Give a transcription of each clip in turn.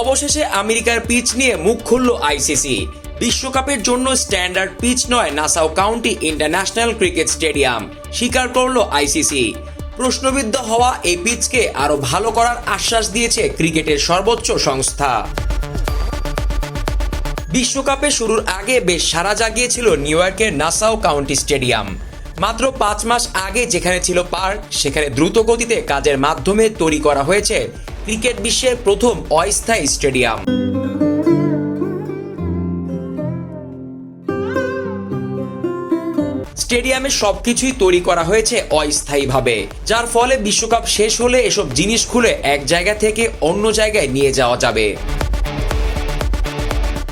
অবশেষে আমেরিকার পিচ নিয়ে মুখ খুলল আইসিসি। বিশ্বকাপের জন্য স্ট্যান্ডার্ড পিচ নয় Nassau County International Cricket Stadium স্বীকার করল আইসিসি। প্রশ্নবিদ্ধ হওয়া এই পিচকে আরও ভালো করার আশ্বাস দিয়েছে ক্রিকেটের সর্বোচ্চ সংস্থা। বিশ্বকাপে শুরুর আগে বেশ সারা জাগিয়েছিল নিউ ইয়র্কের নাসাও কাউন্টি স্টেডিয়াম। মাত্র পাঁচ মাস আগে যেখানে ছিল পার্ক, সেখানে দ্রুত গতিতে কাজের মাধ্যমে তৈরি করা হয়েছে ক্রিকেট বিশ্বের প্রথম অস্থায়ী স্টেডিয়াম। স্টেডিয়ামে সবকিছুই তৈরি করা হয়েছে অস্থায়ীভাবে, যার ফলে বিশ্বকাপ শেষ হলে এসব জিনিস খুলে এক জায়গা থেকে অন্য জায়গায় নিয়ে যাওয়া যাবে।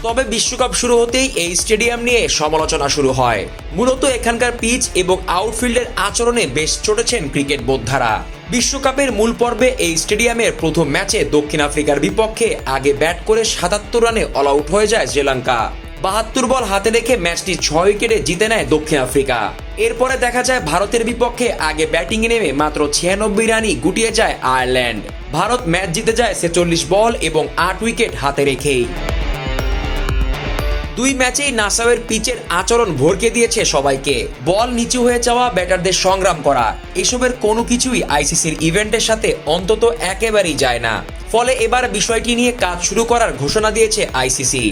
তবে বিশ্বকাপ শুরু হতেই এই স্টেডিয়াম নিয়ে সমালোচনা শুরু হয়। মূলত এখানকার পিচ এবং আউটফিল্ডের আচরণে বেশ চটেছেন ক্রিকেট বোদ্ধারা। বিশ্বকাপের মূল পর্বে এই স্টেডিয়ামের প্রথম ম্যাচে দক্ষিণ আফ্রিকার বিপক্ষে আগে ব্যাট করে সাতাত্তর রানে অল আউট হয়ে যায় শ্রীলঙ্কা। বাহাত্তর বল হাতে রেখে ম্যাচটি ছয় উইকেটে জিতে নেয় দক্ষিণ আফ্রিকা। এরপরে দেখা যায় ভারতের বিপক্ষে আগে ব্যাটিংয়ে নেমে মাত্র ছিয়ানব্বই রানই গুটিয়ে যায় আয়ারল্যান্ড। ভারত ম্যাচ জিতে যায় ছেচল্লিশ বল এবং আট উইকেট হাতে রেখেই। দুই ম্যাচেই নাসাওয়ের পিচের আচরণ ভরকে দিয়েছে সবাইকে। বল নিচু হয়ে যাওয়া, ব্যাটারদের সংগ্রাম করা, এসবের কোনো কিছুই আইসিসির ইভেন্টের সাথে অন্তত একেবারেই যায় না। ফলে এবার বিষয়টি নিয়ে কাজ শুরু করার ঘোষণা দিয়েছে আইসিসি।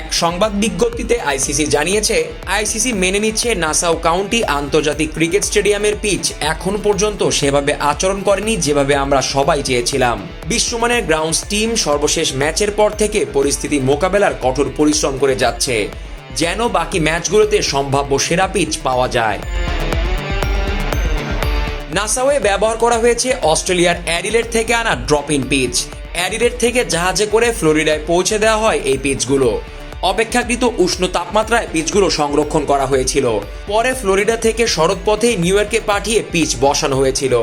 এক সংবাদ বিজ্ঞপ্তিতে আইসিসি জানিয়েছে, আইসিসি মেনে নিচ্ছে নাসাউ কাউন্টি আন্তর্জাতিক ক্রিকেট স্টেডিয়ামের পিচ। এখন পর্যন্ত সেভাবে আচরণ করেনি যেভাবে আমরা সবাই চেয়েছিলাম। বিশ্বমানের গ্রাউন্ডস টিম সর্বশেষ ম্যাচের পর থেকে পরিস্থিতি মোকাবেলার কঠোর পরিশ্রম করে যাচ্ছে, যেন বাকি ম্যাচগুলোতে সম্ভাব্য সেরা পিচ পাওয়া যায়। নাসাওয়ে ব্যবহার করা হয়েছে অস্ট্রেলিয়ার অ্যাডিলেট থেকে আনা ড্রপ ইন পিচ। অ্যাডিলেট থেকে জাহাজে করে ফ্লোরিডায় পৌঁছে দেওয়া হয় এই পিচগুলো। অপেক্ষাকৃত উষ্ণ তাপমাত্রায় পিচগুলো সংরক্ষণ করা হয়েছিল। পরে ফ্লোরিডা থেকে সড়কপথে নিউ ইয়র্কে পাঠিয়ে পিচ বসানো হয়েছিল।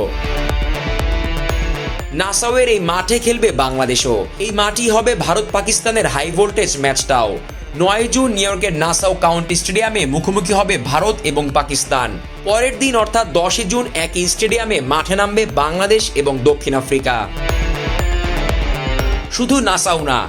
নাসাওয়ের এই মাঠে খেলবে বাংলাদেশও। এই মাঠই হবে ভারত পাকিস্তানের হাই ভোল্টেজ ম্যাচটাও নয় জুন নিউ ইয়র্কের নাসাও কাউন্টি স্টেডিয়ামে মুখোমুখি হবে ভারত এবং পাকিস্তান। পরের দিন অর্থাৎ দশই জুন একই স্টেডিয়ামে মাঠে নামবে বাংলাদেশ এবং দক্ষিণ আফ্রিকা। শুধু নাসাও না,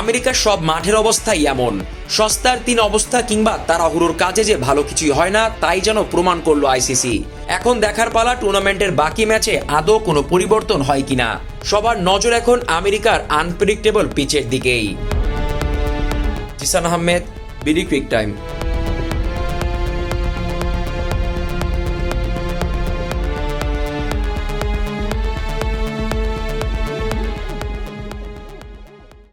আমেরিকার সব মাঠের অবস্থাই এমন। সস্তার তিন অবস্থা কিংবা তাড়াহুড়োর কাজে যে ভালো কিছুই হয় না, তাই যেন প্রমাণ করল আইসিসি। এখন দেখার পালা টুর্নামেন্টের বাকি ম্যাচে আদৌ কোনো পরিবর্তন হয় কিনা, সবার নজর এখন আমেরিকার আনপ্রেডিক্টেবল পিচের দিকেই। Zisan Ahmed, BD Crick Time